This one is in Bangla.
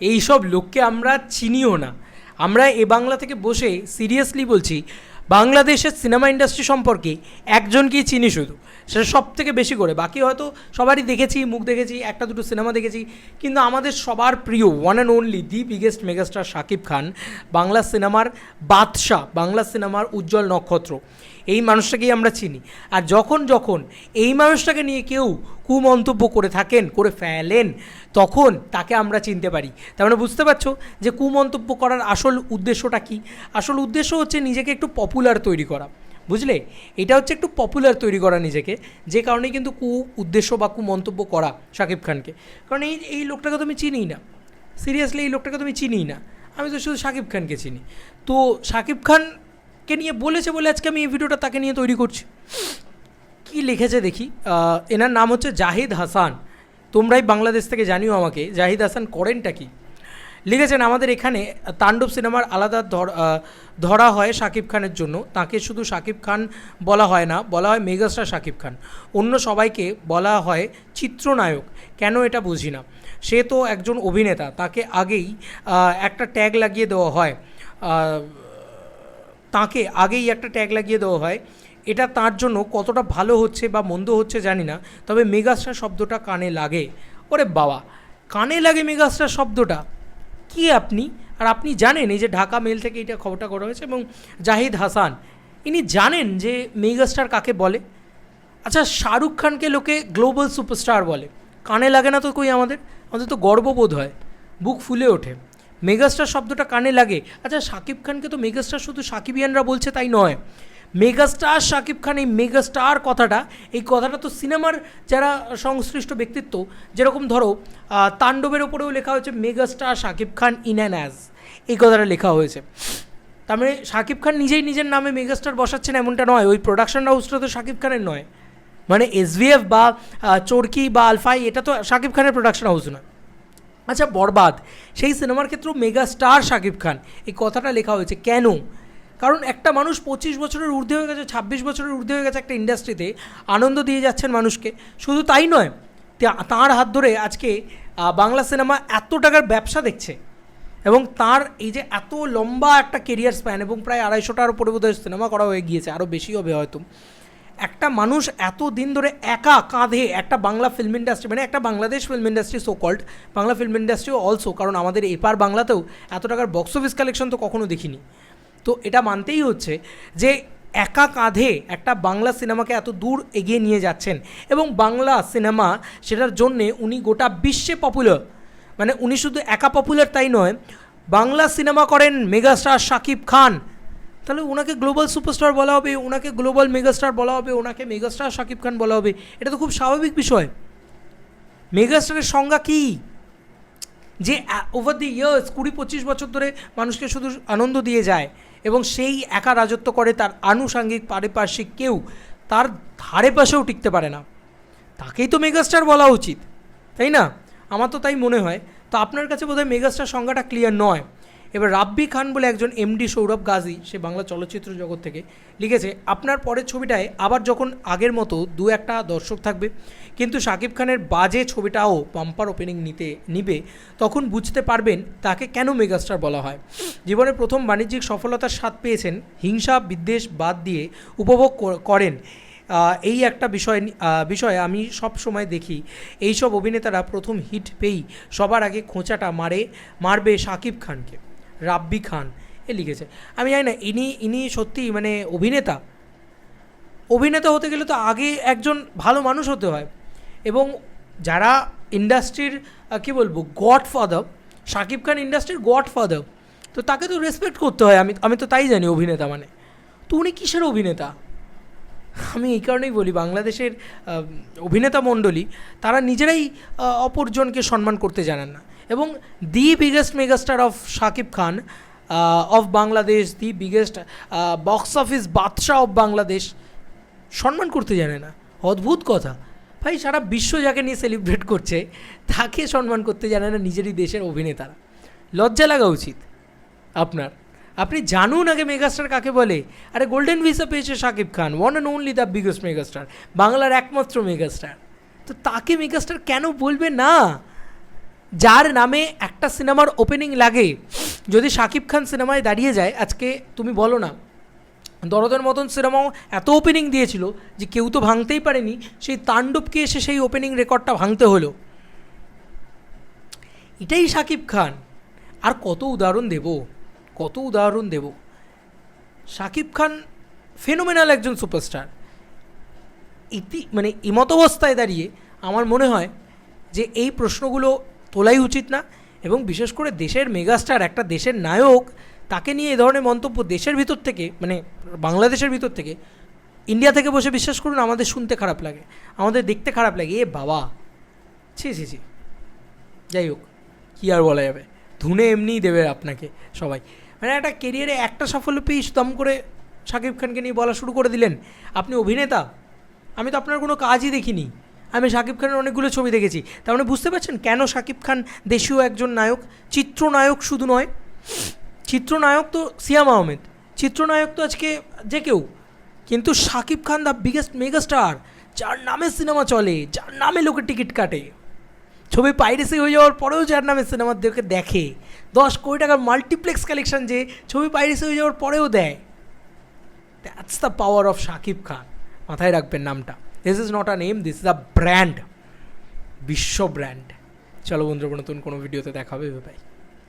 এইসব লোককে আমরা চিনিও না। আমরা এ বাংলা থেকে বসে সিরিয়াসলি বলছি, বাংলাদেশের সিনেমা ইন্ডাস্ট্রি সম্পর্কে একজনকেই চিনি শুধু। সেটা সব থেকে বেশি করে। বাকি হয়তো সবারই দেখেছি, মুখ দেখেছি, একটা দুটো সিনেমা দেখেছি। কিন্তু আমাদের সবার প্রিয় one and only the biggest megastar Shakib Khan, Bangla সিনেমার বাদশাহ, বাংলা সিনেমার উজ্জ্বল নক্ষত্র। এই মানুষটাকেই আমরা চিনি। আর যখন যখন এই মানুষটাকে নিয়ে কেউ কুমন্তব্য করে থাকেন, করে ফেলেন, তখন তাকে আমরা চিনতে পারি। তার মানে বুঝতে পারছ যে কুমন্তব্য করার আসল উদ্দেশ্যটা কি? আসল উদ্দেশ্য হচ্ছে নিজেকে একটু পপুলার তৈরি করা। বুঝলে? এটা হচ্ছে একটু পপুলার তৈরি করা নিজেকে, যে কারণে কিন্তু কু উদ্দেশ্য বা কুমন্তব্য করা শাকিব খানকে। কারণ এই এই লোকটাকে তুমি চিনিই না। সিরিয়াসলি এই লোকটাকে তুমি চিনিই না। আমি তো শুধু শাকিব খানকে চিনি। তো শাকিব খানকে নিয়ে বলেছে বলে আজকে আমি এই ভিডিওটা তাকে নিয়ে তৈরি করছি। কি লিখেছে দেখি? এনার নাম হচ্ছে জাহিদ হাসান। তোমরাই বাংলাদেশ থেকে জানিও আমাকে, জাহিদ হাসান করেনটা কি? লিখেছেন, আমাদের এখানে তাণ্ডব সিনেমার আলাদা ধর- ধরা হয় শাকিব খানের জন্য। তাকে শুধু শাকিব খান বলা হয় না, বলা হয় মেগাস্টার শাকিব খান। অন্য সবাইকে বলা হয় চিত্রনায়ক। কেন এটা বুঝি না? সে তো একজন অভিনেতা, তাকে আগেই একটা ট্যাগ লাগিয়ে দেওয়া হয়। তাকে আগেই একটা ট্যাগ লাগিয়ে দেওয়া হয়। এটা তার জন্য কতটা ভালো হচ্ছে বা মন্দ হচ্ছে জানি না, তবে মেগাস্টার শব্দটা কানে লাগে। ওরে বাবা, কানে লাগে মেগাস্টার শব্দটা? কি আপনি? আর আপনি জানেন এই যে ঢাকা মেল থেকে এটা খবরটা করা হয়েছে এবং জাহিদ হাসান, ইনি জানেন যে মেগাস্টার কাকে বলে? আচ্ছা শাহরুখ খানকে লোকে গ্লোবাল সুপারস্টার বলে। কানে লাগে না তো কই আমাদের? আমাদের তো গর্ববোধ হয়। বুক ফুলে ওঠে। মেগাস্টার শব্দটা কানে লাগে। আচ্ছা শাকিব খানকে তো মেগাস্টার শুধু সাকিবিয়ানরা বলছে তাই নয়। মেগাস্টার শাকিব খান, এই মেগাস্টার কথাটা, এই কথাটা তো সিনেমার যারা সংশ্লিষ্ট ব্যক্তিত্ব, যেরকম ধরো তাণ্ডবের ওপরেও লেখা হয়েছে, megastar Shakib Khan in an as এই কথাটা লেখা হয়েছে। তার মানে শাকিব খান নিজেই নিজের নামে মেগাস্টার বসাচ্ছেন এমনটা নয়। ওই প্রোডাকশন হাউসটা তো শাকিব খানের নয়। মানে এসভিএফ বা চরকি বা আলফাই, এটা তো শাকিব খানের প্রোডাকশন হাউস নয়। আচ্ছা বরবাদ। সেই সিনেমার ক্ষেত্রেও মেগা স্টার শাকিব খান। এই কথাটা লেখা হয়েছে, কেন? কারণ একটা মানুষ পঁচিশ বছরের ঊর্ধ্বে হয়ে গেছে, ছাব্বিশ বছরের ঊর্ধ্বে হয়ে গেছে একটা ইন্ডাস্ট্রিতে, আনন্দ দিয়ে যাচ্ছেন মানুষকে। শুধু তাই নয় তাঁর হাত ধরে আজকে বাংলা সিনেমা এত টাকার ব্যবসা দেখছে এবং তার এই যে এত লম্বা একটা কেরিয়ার স্প্যান এবং প্রায় আড়াইশোটার উপরে বোধহয় সিনেমা করা হয়ে গিয়েছে আরও বেশি হবে হয়তো। একটা মানুষ এত দিন ধরে একা কাঁধে একটা বাংলা ফিল্ম ইন্ডাস্ট্রি মানে একটা Bangladesh film industry so called Bangla film ইন্ডাস্ট্রিও also কারণ আমাদের এপার বাংলাতেও এত টাকার বক্স অফিস কালেকশন তো কখনো দেখিনি। তো এটা মানতেই হচ্ছে যে একা কাঁধে একটা বাংলা সিনেমাকে এত দূর এগিয়ে নিয়ে যাচ্ছেন এবং বাংলা সিনেমা সেটার জন্যে উনি গোটা বিশ্বে পপুলার মানে উনি শুধু একা পপুলার তাই নয়, বাংলা সিনেমা করেন মেগাস্টার শাকিব খান তাহলে ওনাকে গ্লোবাল সুপারস্টার বলা হবে, ওনাকে গ্লোবাল মেগাস্টার বলা হবে, ওনাকে মেগাস্টার শাকিব খান বলা হবে। এটা তো খুব স্বাভাবিক বিষয়। মেগাস্টারের সংজ্ঞা কী? যে ওভার দি ইয়ার্স কুড়ি পঁচিশ বছর ধরে মানুষকে শুধু আনন্দ দিয়ে যায় এবং সেই একা রাজত্ব করে তার আনুষাঙ্গিক, পারিপার্শ্বিক কেউ তার ধারে পাশেও টিকতে পারে না। তাকেই তো মেগাস্টার বলা উচিত, তাই না? আমার তো তাই মনে হয়। তো আপনার কাছে বোধহয় মেগাস্টার সংজ্ঞাটা ক্লিয়ার নয়। এবার রাব্বি খান বলে একজন এমডি সৌরভ গাজী, সে বাংলা চলচ্চিত্র জগৎ থেকে, লিখেছে, আপনার পরের ছবিটায় আবার যখন আগের মতো দু একটা দর্শক থাকবে, কিন্তু শাকিব খানের বাজে ছবিটাও পাম্পার ওপেনিং নিতে নিবে, তখন বুঝতে পারবেন তাকে কেন মেগাস্টার বলা হয়। জীবনের প্রথম বাণিজ্যিক সফলতার স্বাদ পেয়েছেন, হিংসা, বিদ্বেষ বাদ দিয়ে উপভোগ করেন। এই একটা বিষয় বিষয়ে আমি সব সময় দেখি, এইসব অভিনেতারা প্রথম হিট পেয়েই সবার আগে খোঁচাটা মারে, মারবে শাকিব খানকে। রাব্বি খান, এ লিখেছে। আমি জানি না, ইনি ইনি সত্যি মানে অভিনেতা? অভিনেতা হতে গেলে তো আগে একজন ভালো মানুষ হতে হয়। এবং যারা ইন্ডাস্ট্রির কী বলব গড ফাদার শাকিব খান ইন্ডাস্ট্রির গড ফাদার তো তাকে তো রেসপেক্ট করতে হয়। আমি আমি তো তাই জানি অভিনেতা মানে। তো উনি কিসের অভিনেতা? আমি এই কারণেই বলি, বাংলাদেশের অভিনেতা মণ্ডলী, তারা নিজেরাই অপরজনকে সম্মান করতে জানেন না। এবং the biggest megastar of Shakib Khan of Bangladesh, the biggest box office বাদশাহ অফ বাংলাদেশ, সম্মান করতে জানে না। অদ্ভুত কথা। ভাই, সারা বিশ্ব যাকে নিয়ে সেলিব্রেট করছে, তাকে সম্মান করতে জানে না নিজেরই দেশের অভিনেতারা। লজ্জা লাগা উচিত আপনার। আপনি জানুন আগে মেগাস্টার কাকে বলে। আরে গোল্ডেন ভিসা পেয়েছে Shakib Khan one and only the biggest megastar বাংলার একমাত্র মেগাস্টার তো তাকে মেগাস্টার কেন বলবে না? যার নামে একটা সিনেমার ওপেনিং লাগে, যদি শাকিব খান সিনেমায় দাঁড়িয়ে যায়, আজকে তুমি বলো না, দরদের মতন সিনেমাও এত ওপেনিং দিয়েছিল যে কেউ তো ভাঙতেই পারেনি, সেই তাণ্ডবকে এসে সেই ওপেনিং রেকর্ডটা ভাঙতে হলো। এটাই শাকিব খান। আর কত উদাহরণ দেব, কত উদাহরণ দেব। শাকিব খান ফেনোমেনাল একজন সুপারস্টার ইতি মানে ইমতাবস্থায় দাঁড়িয়ে আমার মনে হয় যে এই প্রশ্নগুলো তোলাই উচিত না এবং বিশেষ করে দেশের মেগাস্টার, একটা দেশের নায়ক, তাকে নিয়ে এই ধরনের মন্তব্য দেশের ভিতর থেকে মানে বাংলাদেশের ভিতর থেকে, ইন্ডিয়া থেকে বসে বিশ্বাস করুন, আমাদের শুনতে খারাপ লাগে, আমাদের দেখতে খারাপ লাগে। এ বাবা। ছি ছি ছি। যাই হোক, কী আর বলা যাবে? ধুনে এমনিই দেবে আপনাকে সবাই। মানে একটা কেরিয়ারে একটা সাফল্য পেয়ে দম করে শাকিব খানকে নিয়ে বলা শুরু করে দিলেন। আপনি অভিনেতা? আমি তো আপনার কোনো কাজই দেখিনি। আমি শাকিব খানের অনেকগুলো ছবি দেখেছি। তার মানে বুঝতে পারছেন কেন শাকিব খান দেশীয় একজন নায়ক? চিত্রনায়ক শুধু নয়, চিত্রনায়ক তো সিয়াম আহমেদ, চিত্রনায়ক তো আজকে যে কেউ। কিন্তু Shakib Khan the biggest megastar যার নামে সিনেমা চলে, যার নামে লোকে টিকিট কাটে। ছবি পাইরেসি হয়ে যাওয়ার পরেও যার নামে সিনেমা দেখে দেখে। দশ কোটি টাকার মাল্টিপ্লেক্স কালেকশন যে ছবি পাইরেসি হয়ে যাওয়ার পরেও দেয়। That's the power of Shakib Khan. মাথায় রাখবেন নামটা। This is not a name this is a brand বিশ্ব ব্র্যান্ড চলো বন্ধুরা নতুন কোনো ভিডিওতে দেখাবে হবে ভাই